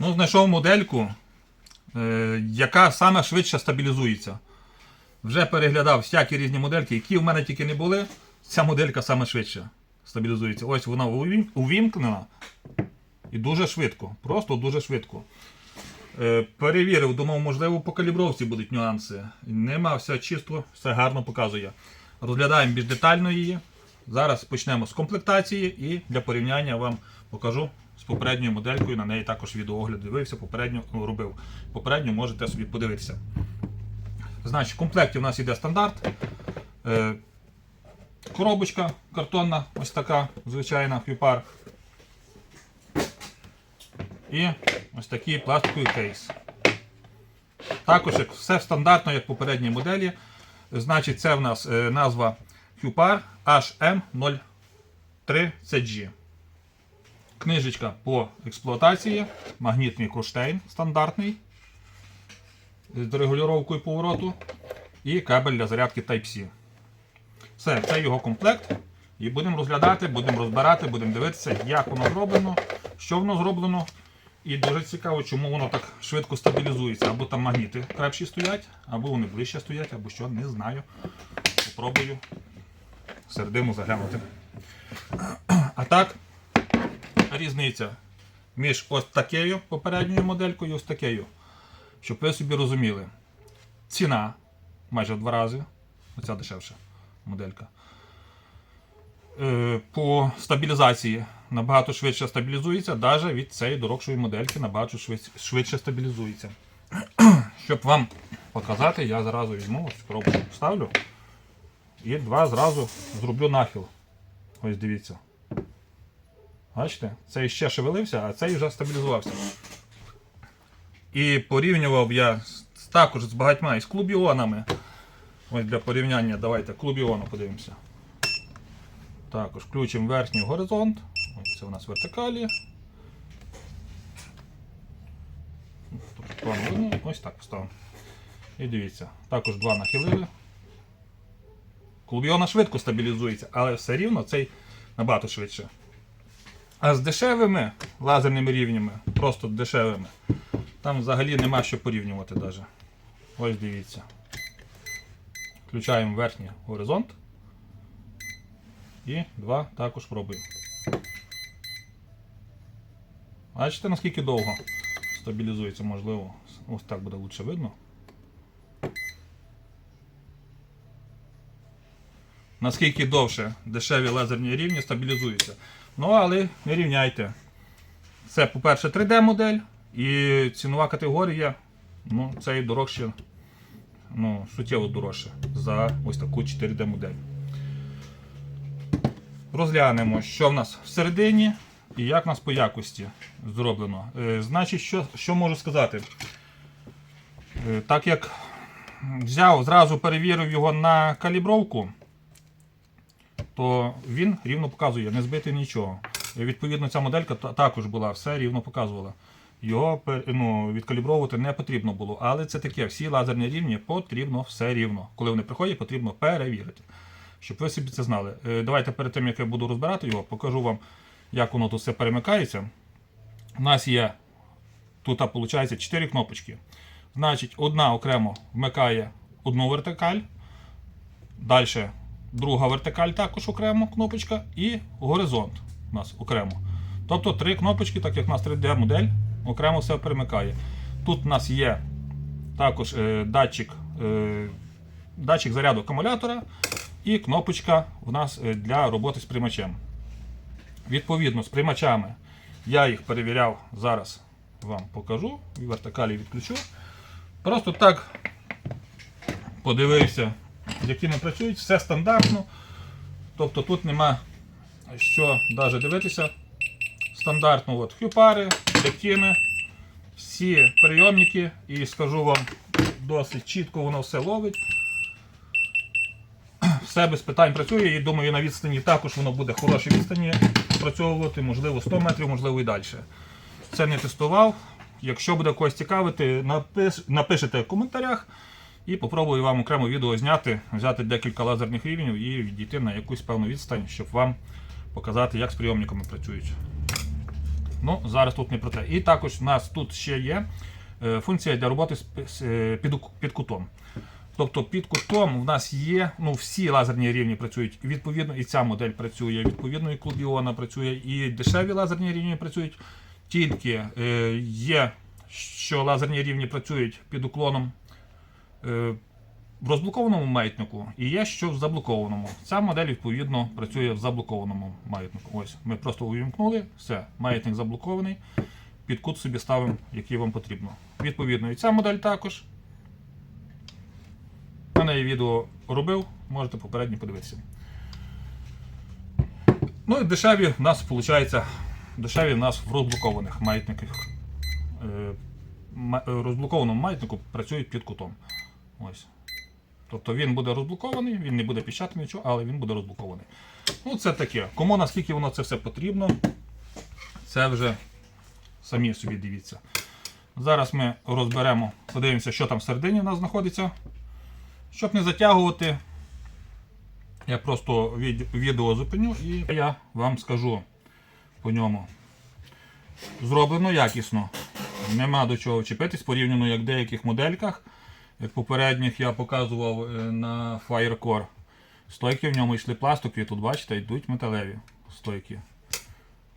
Ну, знайшов модельку, е, яка саме швидше стабілізується. Вже переглядав всякі різні модельки, які в мене тільки не були. Ця моделька саме швидше стабілізується. Ось вона увімкнена і дуже швидко. Просто дуже швидко. Е, перевірив, думав, можливо, по калібровці будуть нюанси. Нема, все чисто, все гарно показує. Розглядаємо більш детально її. Зараз почнемо з комплектації і для порівняння вам покажу з попередньою моделькою. На неї також відеоогляд дивився, попередньо ну, робив. Попередньо можете собі подивитися. Значить, в комплекті у нас йде стандарт. Е, коробочка картонна, ось така, звичайна Хюпар. І ось такий пластиковий кейс. Також як все стандартно, як в попередній моделі. Значить, це в нас е, назва Hupar HM03CG. Книжечка по експлуатації, магнітний кронштейн стандартний з регулювання повороту і кабель для зарядки Type-C. Все, це його комплект. І будемо розглядати, будемо розбирати, будемо дивитися, як воно зроблено, що воно зроблено. І дуже цікаво, чому воно так швидко стабілізується. Або там магніти крепші стоять, або вони ближче стоять, або що, не знаю. Попробую середину заглянути. А так, різниця між ось такою попередньою моделькою і ось такою. Щоб ви собі розуміли. Ціна майже в два рази. Оця дешевша моделька. Е, По стабілізації набагато швидше стабілізується, навіть від цієї дорогшої модельки набагато швидше стабілізується. Щоб вам показати, я зразу візьму, ось коробку вставлю. І два зразу зроблю нахил. Ось дивіться. Бачите? Цей ще шевелився, а цей вже стабілізувався. І порівнював я також з багатьма із клубіонами. Ось для порівняння давайте клубіону подивимося. Також включимо верхній горизонт. Ось це у нас вертикалі. Ось так поставимо. І дивіться, також два нахилили. Клубіона швидко стабілізується, але все рівно цей набагато швидше. А з дешевими лазерними рівнями, просто дешевими, там взагалі нема що порівнювати навіть. Ось дивіться. Включаємо верхній горизонт. І два також пробуємо. Бачите, наскільки довго стабілізується, можливо. Ось так буде лучше видно. Наскільки довше дешеві лазерні рівні стабілізуються. Ну, але не рівняйте. Це, по-перше, 3D-модель і цінова категорія. Ну, це і дорожче, ну, суттєво дорожче за ось таку 4D-модель. Розглянемо, що в нас всередині і як в нас по якості зроблено. Е, значить, що, що можу сказати? Е, так як взяв, зразу перевірив його на калібровку, то він рівно показує, не збити нічого. Відповідно, ця моделька також була, все рівно показувала. Його ну, відкалібровувати не потрібно було. Але це таке, всі лазерні рівні потрібно все рівно. Коли вони приходять, потрібно перевірити. Щоб ви собі це знали. Е, Давайте перед тим, як я буду розбирати його, покажу вам, як воно тут все перемикається. У нас є тут, виходить, 4 кнопочки. Значить, одна окремо вмикає одну вертикаль. Далі друга вертикаль також окремо кнопочка. І горизонт у нас окремо. Тобто три кнопочки, так як у нас 3D модель, окремо все перемикає. Тут у нас є також е, датчик, е, датчик заряду акумулятора і кнопочка в нас е, для роботи з приймачем. Відповідно, з приймачами я їх перевіряв, зараз вам покажу, вертикалі відключу. Просто так подивився, які не працюють, все стандартно. Тобто тут нема що навіть дивитися. Стандартно от хюпари, лектіни, всі прийомники, і скажу вам, досить чітко воно все ловить. Все без питань працює і думаю, на відстані також воно буде хорошій відстані спрацьовувати, можливо 100 метрів, можливо і далі. Це не тестував. Якщо буде когось цікавити, напиш, напишите в коментарях і попробую вам окремо відео зняти, взяти декілька лазерних рівнів і відійти на якусь певну відстань, щоб вам показати, як з прийомниками працюють. Ну, зараз тут не про те. І також в нас тут ще є е, функція для роботи е, під, кутом. Тобто під кутом в нас є, ну всі лазерні рівні працюють. Відповідно, і ця модель працює, відповідно, і клубіона працює, і дешеві лазерні рівні працюють. Тільки е, є, що лазерні рівні працюють під уклоном в розблокованому маятнику і є, що в заблокованому. Ця модель, відповідно, працює в заблокованому маятнику. Ось, ми просто увімкнули, все, маятник заблокований, під кут собі ставимо, який вам потрібно. Відповідно, і ця модель також. Я неї відео робив, можете попередньо подивитися. Ну і дешеві в нас виходить, дешеві в нас в розблокованих маятниках. Е, е, розблокованому маятнику працюють під кутом. Ось. Тобто він буде розблокований, він не буде піщати нічого, але він буде розблокований. Ну, це таке. Кому наскільки воно це все потрібно, це вже самі собі дивіться. Зараз ми розберемо, подивимося, що там всередині в нас знаходиться. Щоб не затягувати, я просто відео зупиню і я вам скажу по ньому. Зроблено якісно. Нема до чого вчепитись порівняно як в деяких модельках. Як попередніх я показував е, на Firecore. Стойки в ньому йшли пластикові, тут бачите, йдуть металеві стойки.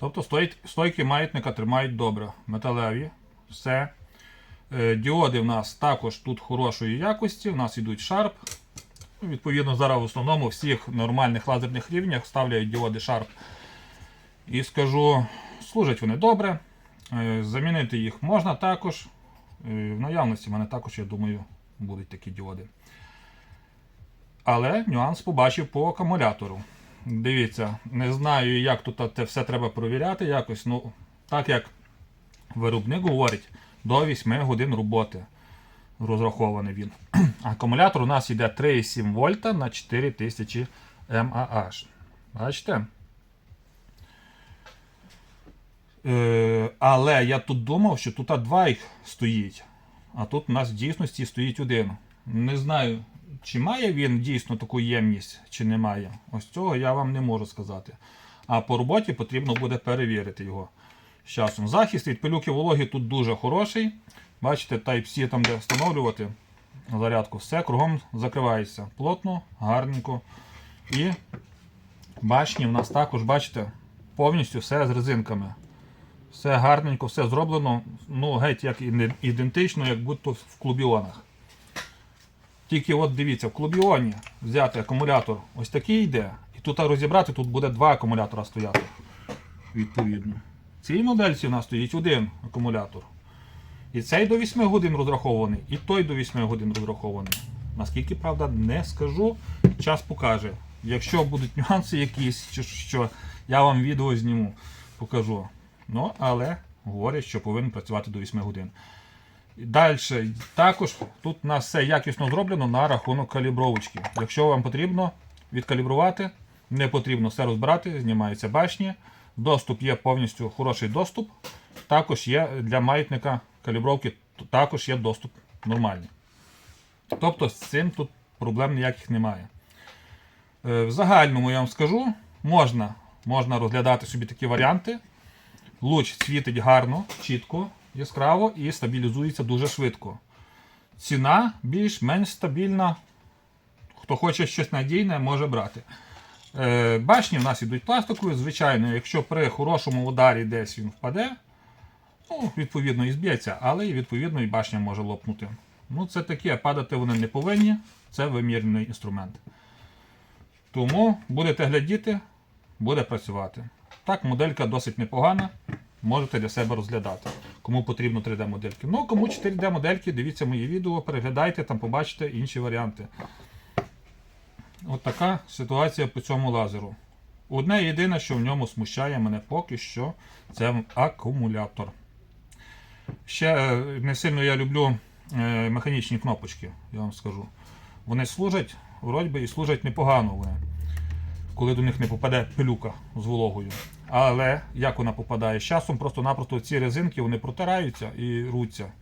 Тобто стойки, маятника тримають добре. Металеві. Все. Е, Діоди в нас також тут хорошої якості, в нас йдуть Sharp. Ну, Відповідно, зараз в основному всіх нормальних лазерних рівнях ставляють діоди Sharp. І скажу, служать вони добре. Е, Замінити їх можна також. В наявності в мене також, я думаю, будуть такі діоди. Але нюанс побачив по акумулятору. Дивіться, не знаю, як тут це все треба провіряти якось. Ну, так як виробник говорить, до 8 годин роботи розрахований він. Акумулятор у нас йде 3,7 вольта на 4000 мАh. Бачите? Е, але я тут думав, що тут два їх стоїть. А тут у нас в дійсності стоїть один. Не знаю, чи має він дійсно таку ємність, чи не має. Ось цього я вам не можу сказати. А по роботі потрібно буде перевірити його з часом. Захист від пилюки вологи тут дуже хороший. Бачите, Type-C там, де встановлювати зарядку, все кругом закривається. Плотно, гарненько. І башні в нас також, бачите, повністю все з резинками. Все гарненько, все зроблено, ну, геть як іде- ідентично, як будто в клубіонах. Тільки от дивіться, в клубіоні взяти акумулятор ось такий йде, і тут розібрати, тут буде два акумулятора стояти. Відповідно. В цій модельці у нас стоїть один акумулятор. І цей до 8 годин розрахований, і той до 8 годин розрахований. Наскільки, правда, не скажу, час покаже. Якщо будуть нюанси якісь, чи що, я вам відео зніму, покажу. Ну, але говорять, що повинен працювати до 8 годин. Далі, також тут у нас все якісно зроблено на рахунок калібровочки. Якщо вам потрібно відкалібрувати, не потрібно все розбирати, знімаються башні. Доступ є повністю хороший доступ. Також є для маятника калібровки, також є доступ нормальний. Тобто з цим тут проблем ніяких немає. Е, В загальному я вам скажу, можна, можна розглядати собі такі варіанти. Луч світить гарно, чітко, яскраво і стабілізується дуже швидко. Ціна більш-менш стабільна. Хто хоче щось надійне, може брати. Е, башні в нас йдуть пластикові. Звичайно, якщо при хорошому ударі десь він впаде, ну, відповідно і зб'ється, але відповідно і башня може лопнути. Ну, це таке, падати вони не повинні, це вимірний інструмент. Тому будете глядіти, буде працювати. Так, моделька досить непогана. Можете для себе розглядати. Кому потрібно 3D-модельки. Ну, кому 4D-модельки, дивіться мої відео, переглядайте, там побачите інші варіанти. От така ситуація по цьому лазеру. Одне єдине, що в ньому смущає мене поки що, це акумулятор. Ще е, не сильно я люблю е, механічні кнопочки, я вам скажу. Вони служать, вроді і служать непогано вони, коли до них не попаде пилюка з вологою. Але як вона попадає? З часом просто-напросто ці резинки вони протираються і руться.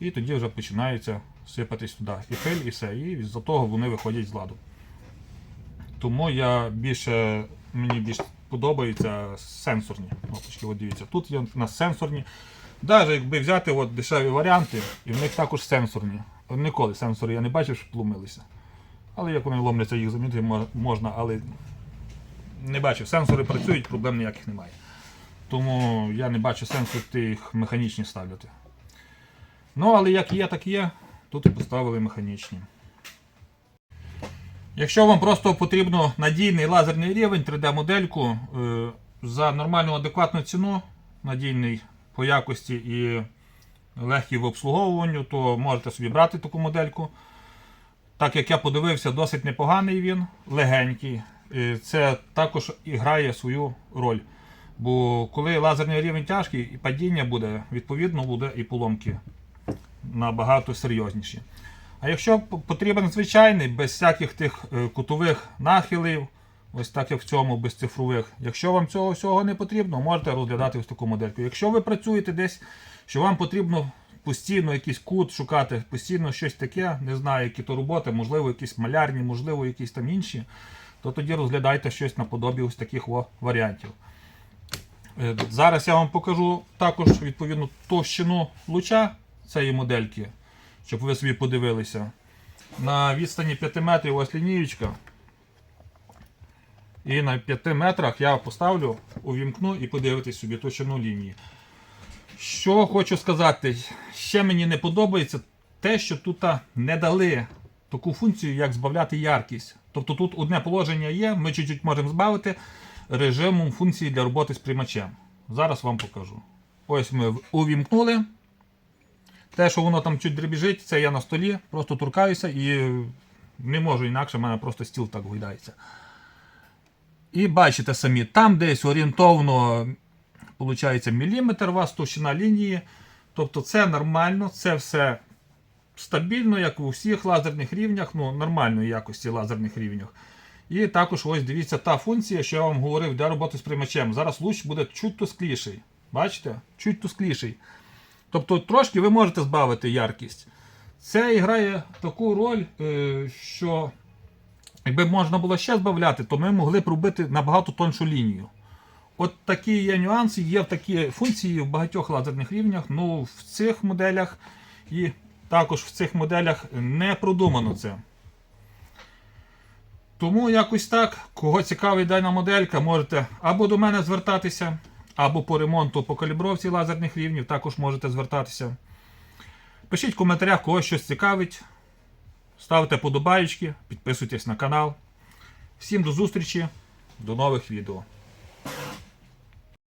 І тоді вже починаються сипатись туди і пиль, і все. І з-за того вони виходять з ладу. Тому я більше, мені більш подобаються сенсорні кнопочки. От дивіться, тут є у нас сенсорні. Навіть якби взяти от дешеві варіанти, і в них також сенсорні. Ніколи сенсори я не бачив, щоб плумилися. Але як вони ломляться, їх замінити можна, але не бачив. Сенсори працюють, проблем ніяких немає. Тому я не бачу сенсу тих механічні ставити. Ну, але як є, так є. Тут і поставили механічні. Якщо вам просто потрібно надійний лазерний рівень 3D-модельку е, за нормальну адекватну ціну, надійний по якості і легкий в обслуговуванню, то можете собі брати таку модельку. Так як я подивився, досить непоганий він, легенький. Це також і грає свою роль. Бо коли лазерний рівень тяжкий, і падіння буде, відповідно буде і поломки набагато серйозніші. А якщо потрібен звичайний, без всяких тих е, кутових нахилів, ось так як в цьому, без цифрових, якщо вам цього всього не потрібно, можете розглядати ось таку модельку. Якщо ви працюєте десь, що вам потрібно постійно якийсь кут шукати, постійно щось таке, не знаю, які то роботи, можливо, якісь малярні, можливо, якісь там інші, то тоді розглядайте щось наподобі ось таких варіантів. Е, Зараз я вам покажу також відповідну товщину луча цієї модельки, щоб ви собі подивилися. На відстані 5 метрів ось лінієчка. І на 5 метрах я поставлю, увімкну і подивитись собі товщину лінії. Що хочу сказати, ще мені не подобається те, що тут не дали таку функцію, як збавляти яркість. Тобто тут одне положення є, ми чуть-чуть можемо збавити режимом функції для роботи з приймачем. Зараз вам покажу. Ось ми увімкнули. Те, що воно там чуть дребіжить, це я на столі, просто торкаюся і не можу інакше, в мене просто стіл так гойдається. І бачите самі, там десь орієнтовно виходить, міліметр у вас товщина лінії. Тобто це нормально, це все стабільно, як у всіх лазерних рівнях, ну, нормальної якості лазерних рівнях. І також ось дивіться та функція, що я вам говорив для роботи з приймачем. Зараз луч буде чуть тускліший. Бачите? Чуть тускліший. Тобто трошки ви можете збавити яркість. Це грає таку роль, е, що якби можна було ще збавляти, то ми могли б робити набагато тоншу лінію. От такі є нюанси, є такі функції в багатьох лазерних рівнях. Ну, в цих моделях і також в цих моделях не продумано це. Тому якось так, кого цікавить дана моделька, можете або до мене звертатися, або по ремонту по калібровці лазерних рівнів також можете звертатися. Пишіть в коментарях, кого щось цікавить. Ставте подобаєчки, підписуйтесь на канал. Всім до зустрічі, до нових відео.